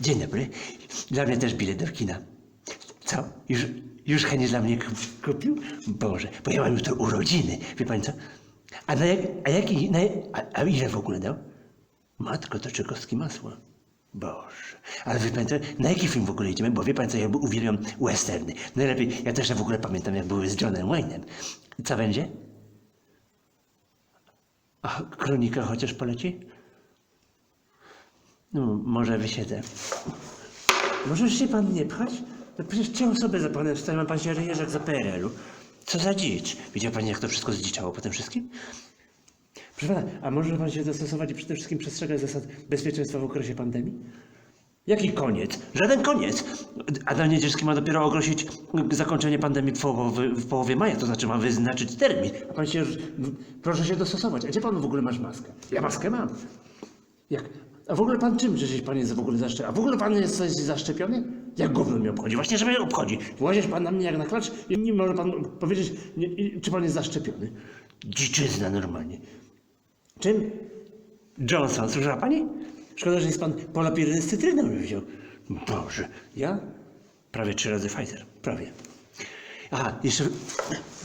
Dzień dobry. Dla mnie też bilet do kina. Co? Już, już Heniec dla mnie kup- kupił? Boże, bo ja mam jutro urodziny. Wie pan co? A, na jak, a, jaki, na, a, a ile w ogóle dał? Matko, to czekowskie masło. Boże. Ale wie pan co, na jaki film w ogóle idziemy? Bo wie pan co, ja uwielbiam westerny. Najlepiej, ja też w ogóle pamiętam, jak były z Johnem Wayne'em. Co będzie? A kronika chociaż poleci? No, może wysiedzę. Możesz się pan nie pchać? No przecież trzy osoby za panem stoją, a pan się ryje jak za PRL-u. Co za dzicz? Widział pan, jak to wszystko zdziczało po tym wszystkim? Proszę pana, a może pan się dostosować i przede wszystkim przestrzegać zasad bezpieczeństwa w okresie pandemii? Jaki koniec? Żaden koniec! Adam Niedzielski ma dopiero ogłosić zakończenie pandemii w połowie, w połowie maja, to znaczy ma wyznaczyć termin. A pan się już... Proszę się dostosować. A gdzie pan w ogóle masz maskę? Ja maskę mam. Jak? A w ogóle pan czym żeś pan jest w ogóle zaszczepiony? A w ogóle pan jest zaszczepiony? Jak gówno mnie obchodzi? Właśnie, że mnie obchodzi. Włazisz pan na mnie jak na klacz i nie może pan powiedzieć, nie, czy pan jest zaszczepiony. Dziczyzna normalnie. Czym? Johnson, słyszała pani? Szkoda, że jest pan polapirynę z cytryną wziął. Boże, ja? Prawie trzy razy Pfizer, prawie. Aha, jeszcze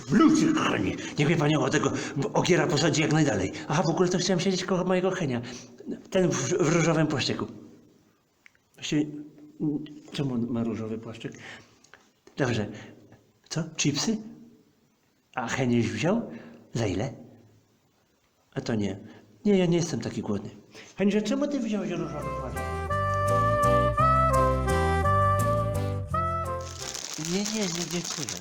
w ludzie, kochani. Niech mnie pani o tego ogiera posadzi jak najdalej. Aha, w ogóle to chciałem siedzieć koło mojego Henia. Ten w, w różowym płaszczyku. Właściwie, czemu on ma różowy płaszczyk? Dobrze. Co? Chipsy? A Heniuś wziął? Za ile? A to nie. Nie, ja nie jestem taki głodny. Heniuś, a czemu ty wziąłeś różowy płaszczyk? Nie, nie, nie dziękuję.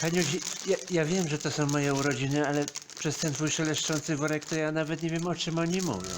Haniuś, ja, ja wiem, że to są moje urodziny, ale przez ten twój szeleszczący worek to ja nawet nie wiem, o czym oni mówią.